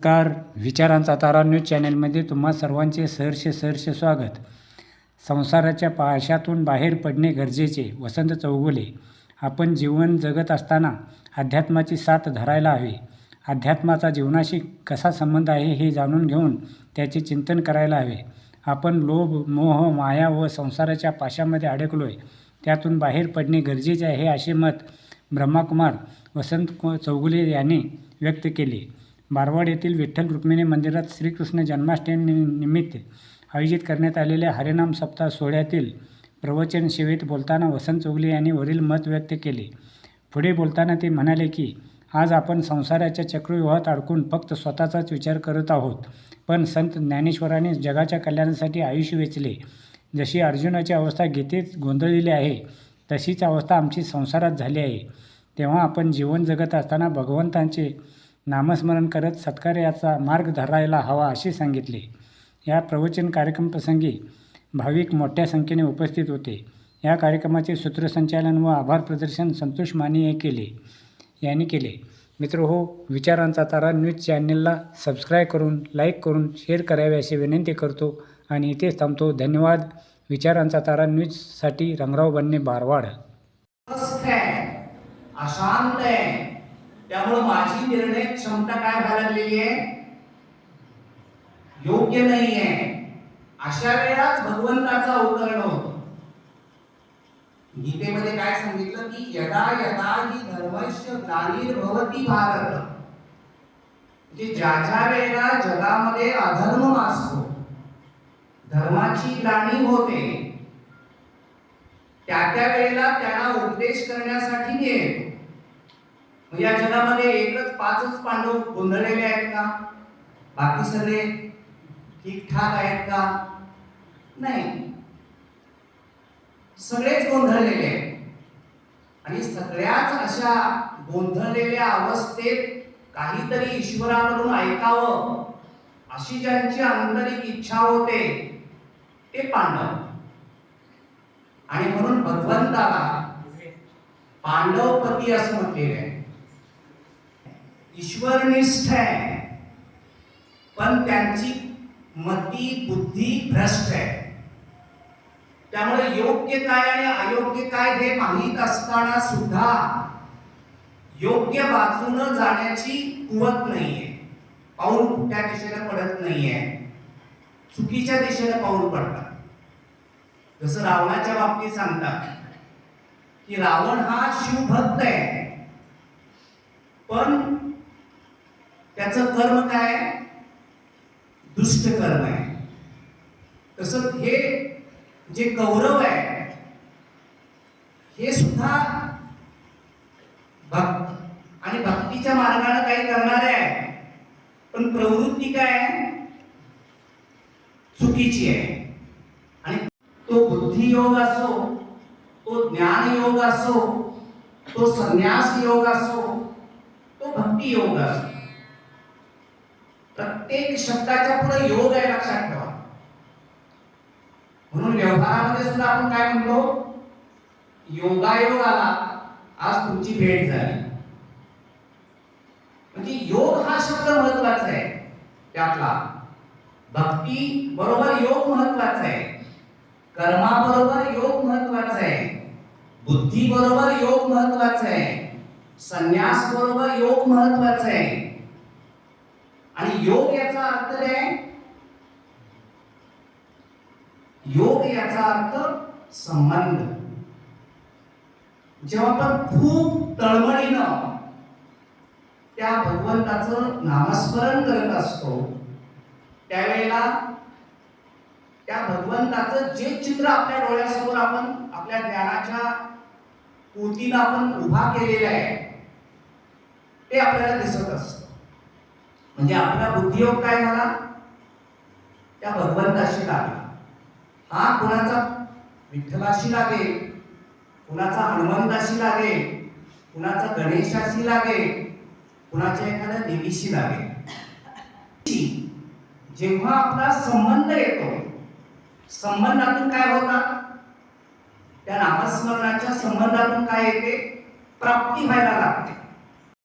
नमस्कार. विचारांचा तारा न्यूज चॅनलमध्ये तुम्हा सर्वांचे सहर्ष सहर्ष स्वागत. संसाराच्या पाशातून बाहेर पडणे गरजेचे. वसंत चौगुले आपण जीवन जगत असताना अध्यात्माची साथ धरायला हवी. अध्यात्माचा जीवनाशी कसा संबंध आहे हे जाणून घेऊन त्याचे चिंतन करायला हवे. आपण लोभ मोह माया व संसाराच्या पाशामध्ये अडकलो आहे त्यातून बाहेर पडणे गरजेचे आहे असे मत ब्रह्माकुमार वसंत चौगुले यांनी व्यक्त केले. बारवाड येथील विठ्ठल रुक्मिणी मंदिरात श्रीकृष्ण जन्माष्टमी निमित्त आयोजित करण्यात आलेल्या हरिनाम सप्ताह सोहळ्यातील प्रवचन सेवेत बोलताना वसंत चौगुले यांनी वरील मत व्यक्त केले. पुढे बोलताना ते म्हणाले की आज आपण संसाराच्या चक्रव्यूहात अडकून फक्त स्वतःचाच विचार करत आहोत. पण संत ज्ञानेश्वरांनी जगाच्या कल्याणासाठी आयुष्य वेचले. जशी अर्जुनाची अवस्था गीतेत गोंधळलेली आहे तशीच अवस्था आमची संसारात झाली आहे. तेव्हा आपण जीवन जगत असताना भगवंतांचे नामस्मरण करत सत्कार्याचा मार्ग धरायला हवा असे सांगितले. या प्रवचन कार्यक्रमप्रसंगी भाविक मोठ्या संख्येने उपस्थित होते. या कार्यक्रमाचे सूत्रसंचालन व आभार प्रदर्शन संतोष माने हे केले यांनी केले. मित्र हो विचारांचा तारा न्यूज चॅनलला सबस्क्राईब करून लाईक करून शेअर करावे अशी विनंती करतो आणि इथेच थांबतो. धन्यवाद. विचारांचा तारा न्यूजसाठी रंगराव बनणे बारवाड. अशांत आहे. त्यामुळे माझी निर्णय क्षमता काय व्हायला लागलेली आहे? योग्य नाही आहे अशा वेळाच भगवंताचा अवतरण होत. गीतेमध्ये काय सांगितलं की यदा यदा ही धर्मस्य ग्लानिर्भवती भारत. म्हणजे ज्या ज्या वेळेला जगामध्ये अधर्म असतो धर्माची ग्लानी होते त्या त्या वेळेला त्याला उपदेश करण्यासाठी मी येतो या जगामध्ये एकच पाचच पांडव गोंधळलेले आहेत का? बाकी सगळे ठीकठाक आहेत का? नाही. सगळेच गोंधळलेले आहेत. आणि सगळ्याच अशा गोंधळलेल्या अवस्थेत काहीतरी ईश्वराकडून ऐकावं अशी ज्यांची आंतरिक इच्छा होते ते पांडव. आणि म्हणून भगवंताला पांडवपती असं म्हटलेले आहे. ईश्वरनिष्ठ आहे. पण त्यांची मती बुद्धी भ्रष्ट आहे. त्यामुळे योग्य काय आणि अयोग्य काय हे माहीत असताना सुद्धा योग्य बाजून जाण्याची कुवत नाहीये. पाऊल त्या दिशेने पडत नाहीये. चुकीच्या दिशेने पाऊल पडतात. जसं रावणाच्या बाबतीत सांगतात की रावण हा शिवभक्त आहे. पण त्याचं कर्म काय? दुष्ट कर्म आहे. तस हे जे कौरव आहे हे सुद्धा भक्त आणि भक्तीच्या मार्गाने काही करणारे आहे पण प्रवृत्ती काय चुकीची आहे. आणि तो बुद्धी योग असो तो ज्ञान योग असो तो संन्यास योग असो तो भक्ती योग असो. प्रत्येक शब्दाच्या पुढे योग आहे लक्षात ठेवा. म्हणून व्यवहारामध्ये सुद्धा आपण काय म्हणतो? योगायोग आला आज तुमची भेट झाली. म्हणजे योग हा शब्द महत्त्वाचा आहे त्यातला. भक्ती बरोबर योग महत्त्वाचा आहे. कर्माबरोबर योग महत्त्वाचा आहे. बुद्धी बरोबर योग महत्त्वाचा आहे. संन्यास बरोबर योग महत्त्वाचा आहे. आणि योग याचा अर्थ काय? योग याचा अर्थ संबंध. जेव्हा आपण खूप तळमळीनं त्या भगवंताचं नामस्मरण करत असतो त्यावेळेला त्या भगवंताचं जे चित्र आपल्या डोळ्यासमोर आपण आपल्या ज्ञानाच्या पोतीला आपण उभा केलेला आहे ते आपल्याला दिसत असतं. म्हणजे आपला बुद्धियोग काय झाला? त्या भगवंताशी लागला. हा कुणाचा? विठ्ठलाशी लागे कुणाचा हनुमंताशी लागे कुणाचा गणेशाशी लागे कुणाच्या एखाद्या देवीशी लागे जेव्हा आपला संबंध येतो संबंधातून काय होता? त्या नामस्मरणाच्या संबंधातून काय येते? प्राप्ती व्हायला लागते.